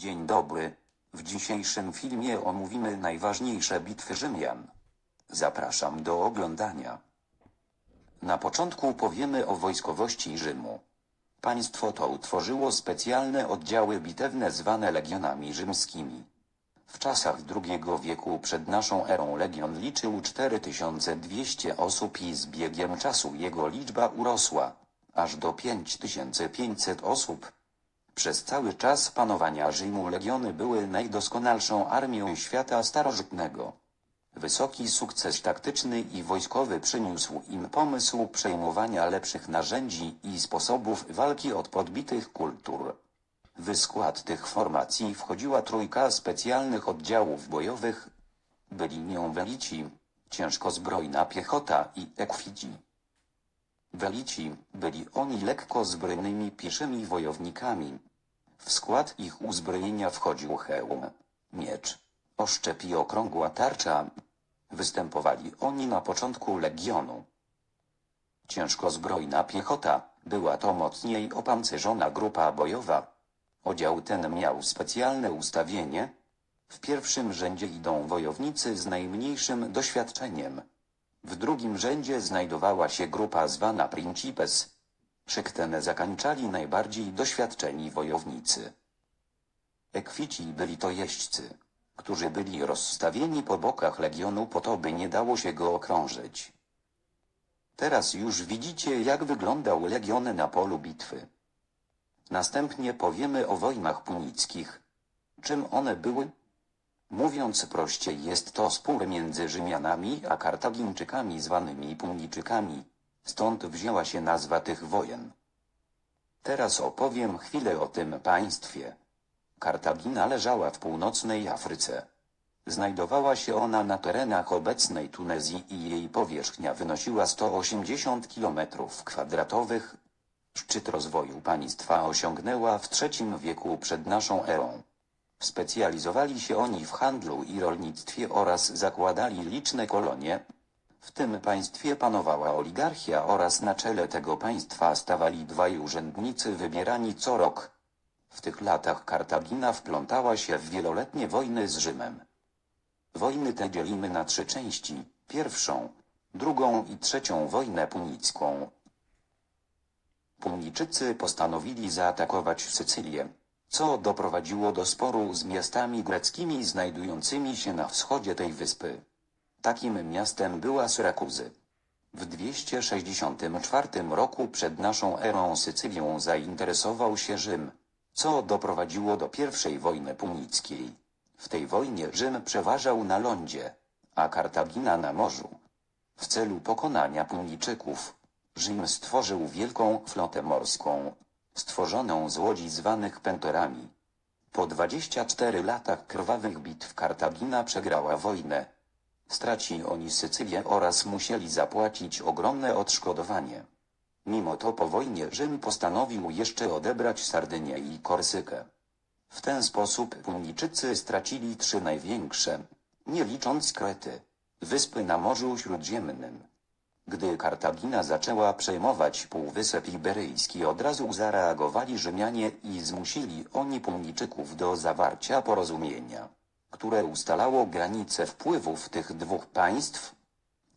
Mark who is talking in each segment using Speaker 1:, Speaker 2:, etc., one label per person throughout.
Speaker 1: Dzień dobry. W dzisiejszym filmie omówimy najważniejsze bitwy Rzymian. Zapraszam do oglądania. Na początku powiemy o wojskowości Rzymu. Państwo to utworzyło specjalne oddziały bitewne zwane legionami rzymskimi. W czasach II wieku przed naszą erą legion liczył 4200 osób i z biegiem czasu jego liczba urosła aż do 5500 osób. Przez cały czas panowania Rzymu legiony były najdoskonalszą armią świata starożytnego. Wysoki sukces taktyczny i wojskowy przyniósł im pomysł przejmowania lepszych narzędzi i sposobów walki od podbitych kultur. W skład tych formacji wchodziła trójka specjalnych oddziałów bojowych. Byli nią welici, ciężkozbrojna piechota i ekwici. Welici byli oni lekko zbrojnymi pieszymi wojownikami. W skład ich uzbrojenia wchodził hełm, miecz, oszczep i okrągła tarcza. Występowali oni na początku legionu. Ciężkozbrojna piechota była to mocniej opancerzona grupa bojowa. Oddział ten miał specjalne ustawienie. W pierwszym rzędzie idą wojownicy z najmniejszym doświadczeniem. W drugim rzędzie znajdowała się grupa zwana Principes. Szyk ten zakańczali najbardziej doświadczeni wojownicy. Ekwici byli to jeźdźcy, którzy byli rozstawieni po bokach legionu po to, by nie dało się go okrążyć. Teraz już widzicie, jak wyglądał legion na polu bitwy. Następnie powiemy o wojnach punickich. Czym one były? Mówiąc prościej, jest to spór między Rzymianami a Kartagińczykami zwanymi Punijczykami. Stąd wzięła się nazwa tych wojen. Teraz opowiem chwilę o tym państwie. Kartagina leżała w północnej Afryce. Znajdowała się ona na terenach obecnej Tunezji i jej powierzchnia wynosiła 180 km kwadratowych. Szczyt rozwoju państwa osiągnęła w III wieku przed naszą erą. Specjalizowali się oni w handlu i rolnictwie oraz zakładali liczne kolonie. W tym państwie panowała oligarchia oraz na czele tego państwa stawali dwaj urzędnicy wybierani co rok. W tych latach Kartagina wplątała się w wieloletnie wojny z Rzymem. Wojny te dzielimy na trzy części. Pierwszą, drugą i trzecią wojnę punicką. Punijczycy postanowili zaatakować Sycylię, co doprowadziło do sporu z miastami greckimi znajdującymi się na wschodzie tej wyspy. Takim miastem była Syrakuzy. W 264 roku przed naszą erą Sycylią zainteresował się Rzym, co doprowadziło do pierwszej wojny punickiej. W tej wojnie Rzym przeważał na lądzie, a Kartagina na morzu. W celu pokonania Punijczyków, Rzym stworzył wielką flotę morską, stworzoną z łodzi zwanych pentorami. Po 24 latach krwawych bitw Kartagina przegrała wojnę. Straci oni Sycylię oraz musieli zapłacić ogromne odszkodowanie. Mimo to po wojnie Rzym postanowił jeszcze odebrać Sardynię i Korsykę. W ten sposób Punijczycy stracili trzy największe, nie licząc Krety, wyspy na Morzu Śródziemnym. Gdy Kartagina zaczęła przejmować Półwysep Iberyjski od razu zareagowali Rzymianie i zmusili oni Punijczyków do zawarcia porozumienia, które ustalało granice wpływów tych dwóch państw.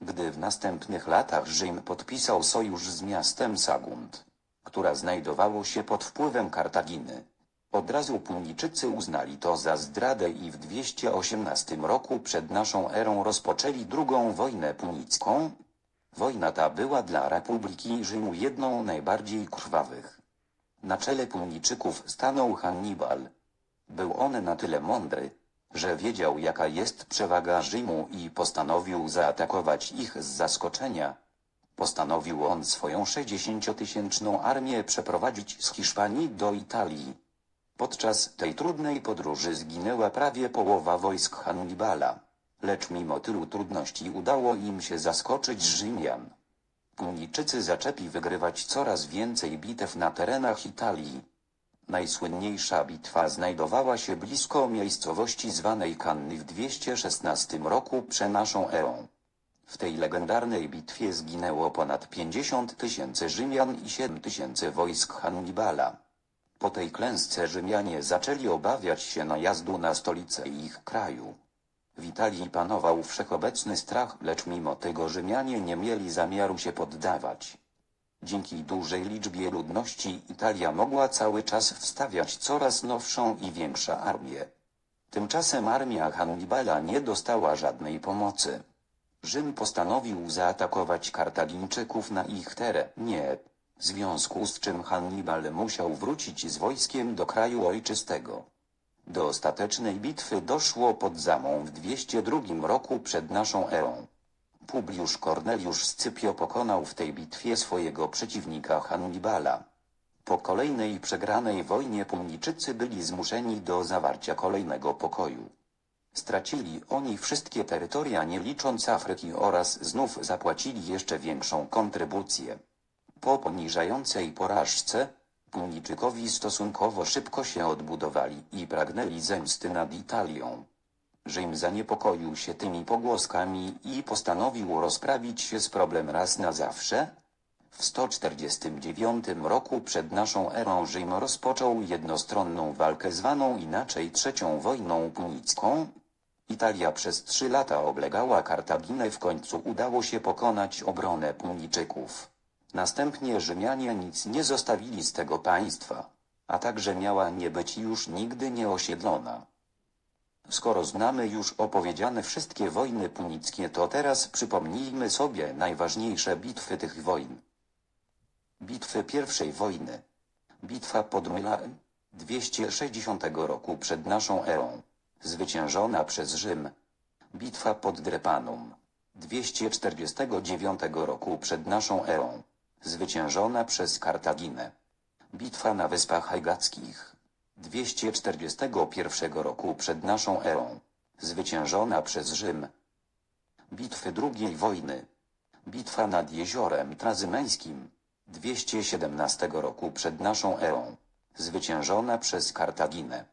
Speaker 1: Gdy w następnych latach Rzym podpisał sojusz z miastem Sagunt, która znajdowało się pod wpływem Kartaginy, od razu Punijczycy uznali to za zdradę i w 218 roku przed naszą erą rozpoczęli drugą wojnę punicką. Wojna ta była dla Republiki Rzymu jedną najbardziej krwawych. Na czele Punijczyków stanął Hannibal. Był on na tyle mądry, że wiedział jaka jest przewaga Rzymu i postanowił zaatakować ich z zaskoczenia. Postanowił on swoją 60-tysięczną armię przeprowadzić z Hiszpanii do Italii. Podczas tej trudnej podróży zginęła prawie połowa wojsk Hannibala, lecz mimo tylu trudności udało im się zaskoczyć Rzymian. Punijczycy zaczęli wygrywać coraz więcej bitew na terenach Italii. Najsłynniejsza bitwa znajdowała się blisko miejscowości zwanej Kanny w 216 roku przed naszą erą. W tej legendarnej bitwie zginęło ponad 50 tysięcy Rzymian i 7 tysięcy wojsk Hannibala. Po tej klęsce Rzymianie zaczęli obawiać się najazdu na stolicę ich kraju. W Italii panował wszechobecny strach, lecz mimo tego Rzymianie nie mieli zamiaru się poddawać. Dzięki dużej liczbie ludności Italia mogła cały czas wstawiać coraz nowszą i większą armię. Tymczasem armia Hannibala nie dostała żadnej pomocy. Rzym postanowił zaatakować Kartagińczyków na ich terenie, w związku z czym Hannibal musiał wrócić z wojskiem do kraju ojczystego. Do ostatecznej bitwy doszło pod Zamą w 202 roku przed naszą erą. Publiusz Corneliusz Scypio pokonał w tej bitwie swojego przeciwnika Hannibala. Po kolejnej przegranej wojnie Punijczycy byli zmuszeni do zawarcia kolejnego pokoju. Stracili oni wszystkie terytoria nie licząc Afryki oraz znów zapłacili jeszcze większą kontrybucję. Po poniżającej porażce, Punijczykowi stosunkowo szybko się odbudowali i pragnęli zemsty nad Italią. Rzym zaniepokoił się tymi pogłoskami i postanowił rozprawić się z problem raz na zawsze. W 149 roku przed naszą erą Rzym rozpoczął jednostronną walkę zwaną inaczej trzecią wojną punicką. Italia przez trzy lata oblegała Kartaginę w końcu udało się pokonać obronę Punijczyków. Następnie Rzymianie nic nie zostawili z tego państwa, a także miała nie być już nigdy nieosiedlona. Skoro znamy już opowiedziane wszystkie wojny punickie, to teraz przypomnijmy sobie najważniejsze bitwy tych wojen. Bitwy pierwszej wojny. Bitwa pod Mylaem 260 roku przed naszą erą. Zwyciężona przez Rzym. Bitwa pod Drepanum 249 roku przed naszą erą. Zwyciężona przez Kartaginę. Bitwa na Wyspach Ajgackich 241 roku przed naszą erą. Zwyciężona przez Rzym. Bitwy II wojny. Bitwa nad jeziorem Trazymeńskim 217 roku przed naszą erą. Zwyciężona przez Kartaginę.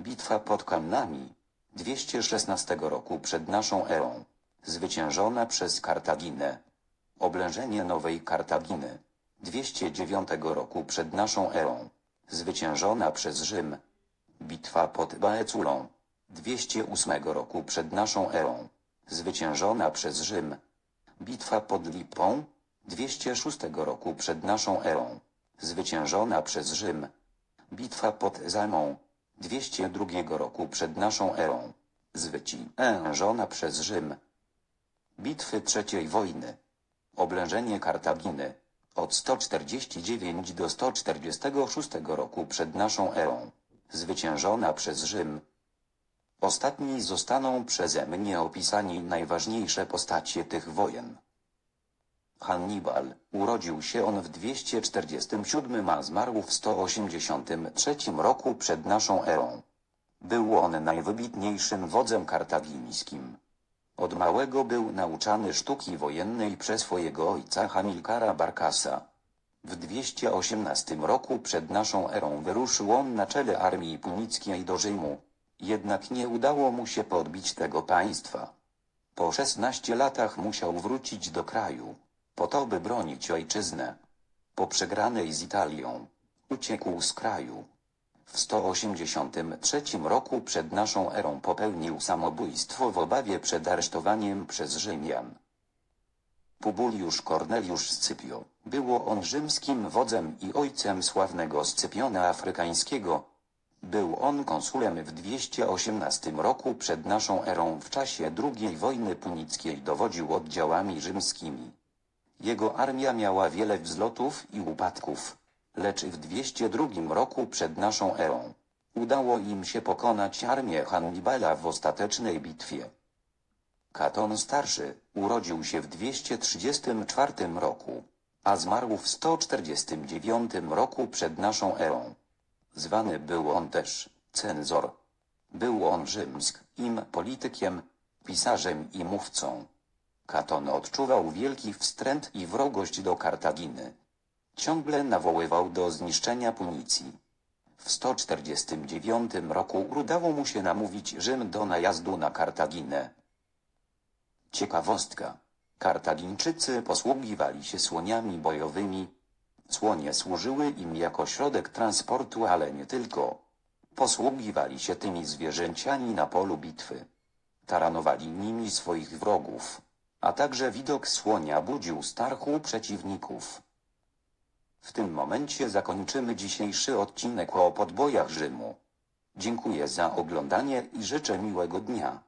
Speaker 1: Bitwa pod Kamnami 216 roku przed naszą erą. Zwyciężona przez Kartaginę. Oblężenie Nowej Kartaginy 209 roku przed naszą erą. Zwyciężona przez Rzym. Bitwa pod Baeculą 208 roku przed naszą erą. Zwyciężona przez Rzym. Bitwa pod Lipą 206 roku przed naszą erą. Zwyciężona przez Rzym. Bitwa pod Zamą 202 roku przed naszą erą. Zwyciężona przez Rzym. Bitwy trzeciej wojny. Oblężenie Kartaginy. Od 149 do 146 roku przed naszą erą. Zwyciężona przez Rzym. Ostatni zostaną przeze mnie opisani najważniejsze postacie tych wojen. Hannibal, urodził się on w 247 a zmarł w 183 roku przed naszą erą. Był on najwybitniejszym wodzem kartagińskim. Od małego był nauczany sztuki wojennej przez swojego ojca Hamilkara Barkasa. W 218 roku przed naszą erą wyruszył on na czele armii punickiej do Rzymu. Jednak nie udało mu się podbić tego państwa. Po 16 latach musiał wrócić do kraju, po to by bronić ojczyznę. Po przegranej z Italią, uciekł z kraju. W 183 roku przed naszą erą popełnił samobójstwo w obawie przed aresztowaniem przez Rzymian. Publiusz Corneliusz Scypio, było on rzymskim wodzem i ojcem sławnego Scypiona Afrykańskiego. Był on konsulem w 218 roku przed naszą erą w czasie II wojny punickiej dowodził oddziałami rzymskimi. Jego armia miała wiele wzlotów i upadków, lecz w 202 roku przed naszą erą udało im się pokonać armię Hannibala w ostatecznej bitwie. Katon starszy urodził się w 234 roku, a zmarł w 149 roku przed naszą erą. Zwany był on też cenzor. Był on rzymskim politykiem, pisarzem i mówcą. Katon odczuwał wielki wstręt i wrogość do Kartaginy. Ciągle nawoływał do zniszczenia Punicji. W 149 roku udało mu się namówić Rzym do najazdu na Kartaginę. Ciekawostka. Kartagińczycy posługiwali się słoniami bojowymi. Słonie służyły im jako środek transportu, ale nie tylko. Posługiwali się tymi zwierzęciami na polu bitwy. Taranowali nimi swoich wrogów, a także widok słonia budził strach u przeciwników. W tym momencie zakończymy dzisiejszy odcinek o podbojach Rzymu. Dziękuję za oglądanie i życzę miłego dnia.